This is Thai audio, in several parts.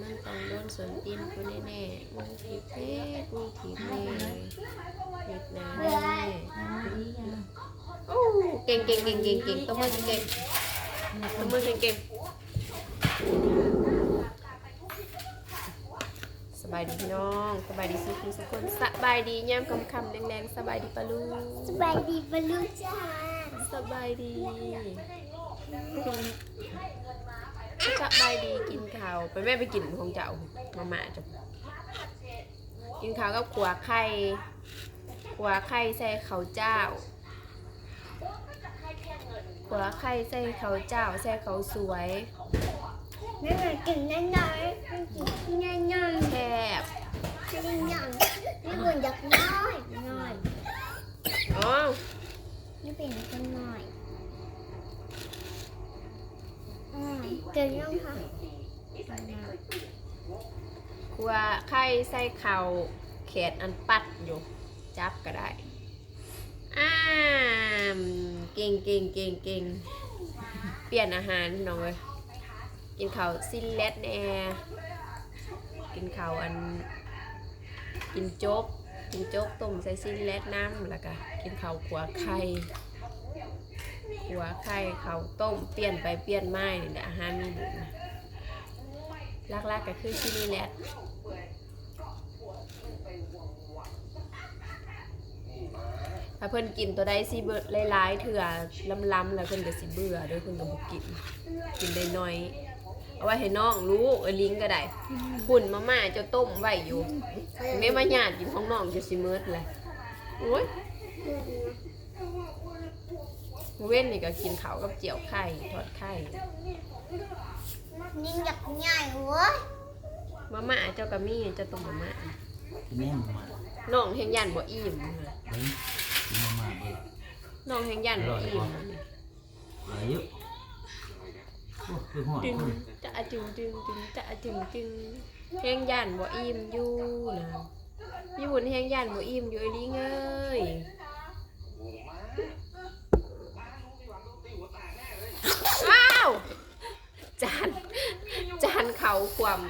มันต้องโดนสวนตีนกูแน่ๆมึงถีบเพศมึงถีบแม่ถีบหนาแน่โอ้เก่งเก่งเก่งเก่งเก่งตัวมือเก่งตัวมือเก่งเก่งสบายดีพี่น้องสบายดีสุขุสุกคนสบายดีย่ำคำคำๆแรงๆสบายดีปะลูกสบายดีปะลูกจ้าสบายดี สบายดีกินข้าวไปแม่ไปกินของเจ้ามาม่าจ้ะกินข้าวกับขัวไข่ขัวไข่ใส่ข้าวเจ้าขัวไข่ใส่ข้าวเจ้าใส่ข้าวสวยนั่นน่ะกินน้อยๆกินน้อย แซ่บ ๆกินน้อยๆนี่บุญอยากน้อยน้อย อ๋อ นี่เป็นคนน้อยอืมเกินยังค่ะ ขัวไข่ ใส่ข้าวแขนอันปัดอยู่ จับก็ได้ อ้ามเก่งเก่งเก่งเก่งเปลี่ยนอาหารน้องเลยกินข้าวซินเล็ดแน่กินข้าวอัน กินโจ๊กกินโจ๊กต้มใส่ซินเล็ดน้ำแล้วก็กินข้าวขัวไข่ขัวไข่ข้าวต้มเปลี่ยนไปเปลี่ยนมานี่แหละอาหารมีบุญนะลักๆก็คือซินเล็ด ถ้าเพิ่นกินตัวใดสิเบิดหลายๆเถื่อล้ำๆแล้วเพิ่นก็สิเบื่อเด้อเพิ่นก็บ่กินกินได้น้อยเอาไว้ให้น้องลูกเอ้ยลิงก็ได้หุ่นมาม่าเจะต้มไว้อยู่แม่มาญาติกินของน้องจะสิเมิดเลยโอ้ยเว้นนี่ก็กินข้าวกับเจียวไข่ทอดไข่นี่อยากใหญ่เว้ยมาม่าเจ้าก็มีเจ้าต้มมาม่ากินแม่หมูมาน้องแห่งยันบ่อิ่มเฮ้ย กินมาม่าเบิดน้องแห่งยันบ่อิ่มหลายเยอะโอ้คือหัวจึงคนจะจึงจึงจึงจะจึงจึงแห้งย่านบ่อิ่มอยู่นะพี่บุญแห้งย่านบ่อิ่มอยู่ไอ้ลิงเอ้ยอ้าวจานจานเขาความ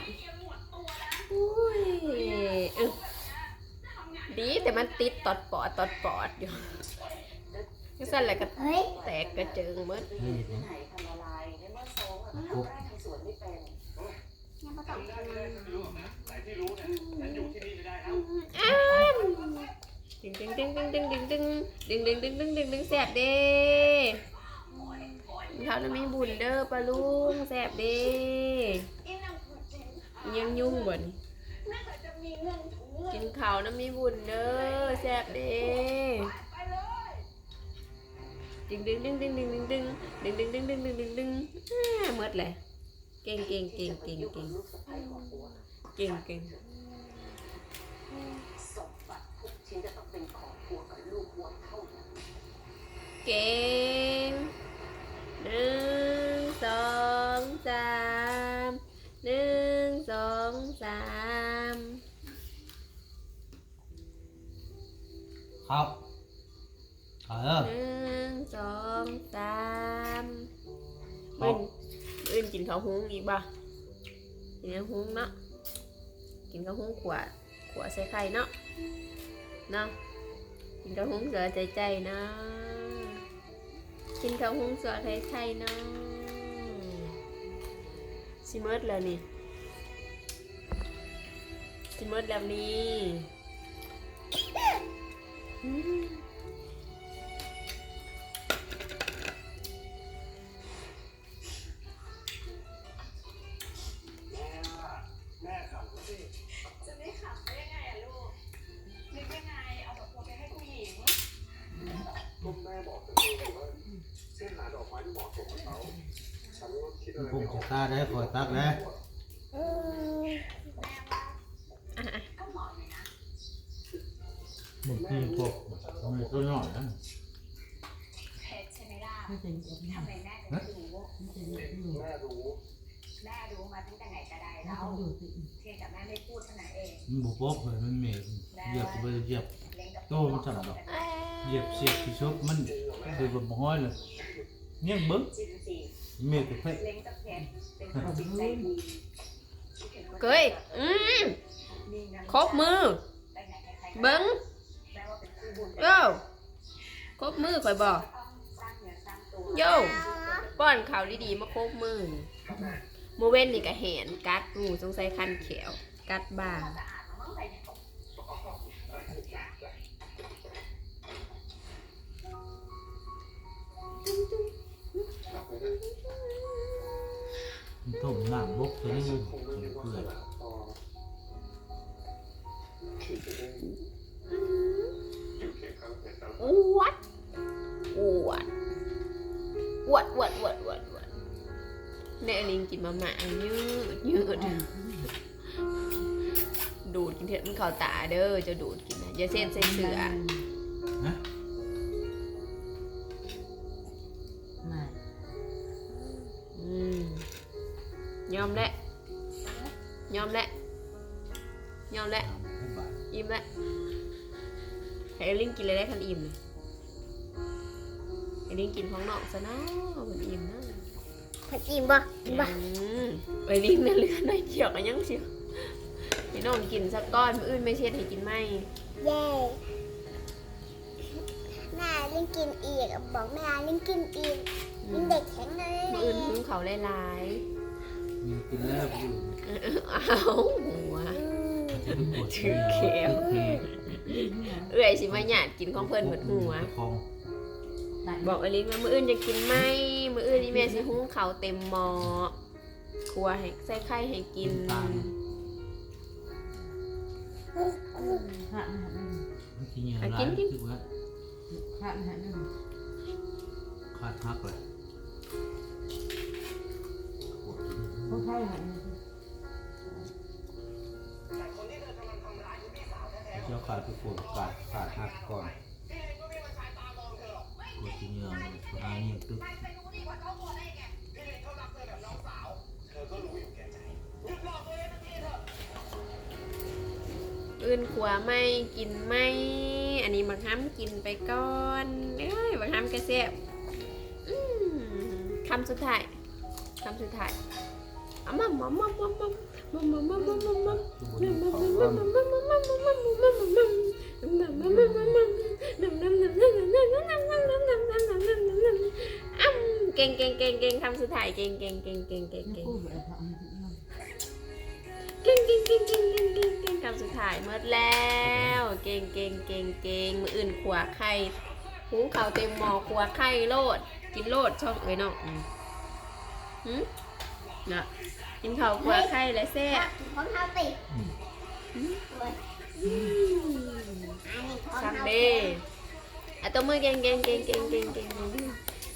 อุ้ยเออดี แต่มันติดตอดปอดตอดปอดอยู่ก็สั่นแหละก็เฮ้ยแตกกระเจิงหมดเฮ้ยเห็นไหมกุ๊กยังไม่ต้องทำงานอ้ามดึงดึงดึงดึงดึงดึงดึงดึงดึงดึงดึงดึงดึงแสบเด้เขาน่ะมีบุญเด้อปลาลุงแสบเด้ยังยุ่งบ่น กินข้าวน่ะมีบุญเด้อแสบเด้ดึงดึงดึงดึงดึงดึงดึงดึงดึงดึงดึงดึงดึงดึงอ่าหมดเลยเก่งเก่งเก่งเก่งเก่งเก่งเก่งเก่ง ครัอื่บนอื่นกินข้าวหุงอีกบ่กินข้าวหุงเนาะกินข้าวหุงขวดขวดใส่ไข่เนาะเนาะกินข้าวหุงเสือใจใจเนาะกินข้าวหุงเสือไข่ไข่เนาะสิเมิดแล้วนี่สิเมิดแล้วนี่ ผมจะตาได้คอยตักแล้วอืมก็เหมาะอยู่นะมึงกินพวกมันก็น้อยนะเพชรใช่ไหมล่ะทำไมแม่ถึงรู้แม่รู้แม่รู้มาตั้งแต่ไหนแต่ใดแล้วเพียงแต่แม่ไม่พูดเท่านั้นเองมันบุปผเลยมันเหม็นเหยียบไปเหยียบโตมันสั่นดอกเหยียบเสียบที่ชกมันคือแบบห้อยเลยเนี่ยเบิ้ง เมตรเพชเกยอืมครบมือ เบิ้งโย่ครบมือคอยบอกโย่ป้อนข่าวดีๆมาครบมือโมเว้นนี่ก็เห็นกัดงูสงสัยคันเขียว กัดบ่า ต้มน้ำบกตัวนี้คงไม่เห็นว่าเปื่ขอยนาดต่อคือจะได้อยู่เคียงข้างเป็นตลอดอวดอวดอวดอวดอวดอวดอวดเนี่ยลิงกินมาหมายืดยืดดูดกินเถอะมันเข่าตาเด้อจะดูดกินนะอย่าเส้นใส่เสือนะ ยอมแล้วให้บาทอิ่มแล้วให้ลิงกินเลยได้คันอิ่มเลยให้ลิงกินของนอกซะนะมันอิ่มนะผัดอิ่มบ่อิ่มบ่อืมไอ้ลิงน่ะเหลือน้อยเดียวกันยังเชียวพี่น้องกินสักก้อนมื้ออื่นไม่เช็ดให้กินไหมเย้แม่เล่นกินอีกบอกแม่เล่นกินอีกอืเป็นมเด็กแข็งแรงมื้ออื่นหุ้งเขาหลายมีกินแล้วอยู่ๆอ้า ถือเขียวเอื้อยสิมาหยาดกินของเพิ่นเหมือนหัว ของบอกอลินว่ามื้ออื่นจะกินไหมมื้ออื่นนี่แม่สิหุ้งเขาวเต็มหม้อครัวให้ใส่ไข่ให้กินมันกินอย่างไรคิดว่าขาดพักเลยปวดแต่ ขาดทุกคนขาดขาดหักก่อนกดเงี้ยหาเงี้ยตึ๊บอื่นขัวไม่กินไม่ อันนี้บังห้ามกินไปก่อนเอ้ยบังห้ามกระเสียบคำสุดท้ายคำสุดท้าย เองเขารักเธอแบบน้องสาวเธอก็รู้อยู่แก่ใจหยุดหลอกตัวเองสักทีเถอะอื่นขัวไม่กินไม่อันนี้บางห้ามกินไปก่อนเอ้ยบางห้ามกระเสียบอืมคำสุดท้ายคำสุดท้ายอะมัมมัมมัมมัมมัมมัมมัมมัมมัมมัมมัมตัวนี้ของว่าเก่งเก่งเก่งเก่งคำสุดท้ายเก่งเก่งเก่งเก่งเก่งเก่งเก่งเก่งเก่งเก่งเก่งเก่งเก่งคำสุดท้ายหมดแล้วเก่งเก่งเก่งเก่งมืออื่นขวาไข่หุงข้าเต็มหมอขวาไข่โลดกินโลดช่องเอ้ยน้องอืมหืม น่ะกินข้าวขวาไข่และแซ่บของเท้าติดโอ้ยอันนี้ของซัมเท้าเดติดย์อะตัวมือเก่งเก่งเก่งเก่งเก่งเก่งเก่ง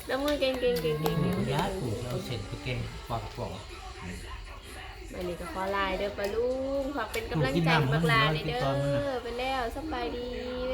ตัวมือเก่งเก่งเก่งเก่งเก่งยาถูกเอาเส้นไปแกงปากกล่องมานี่ก็ขอลายเด้อปะลุงฝากเป็นกำลังใจบักลาในเด้อไปแล้วสบายดีบ๊ายบาย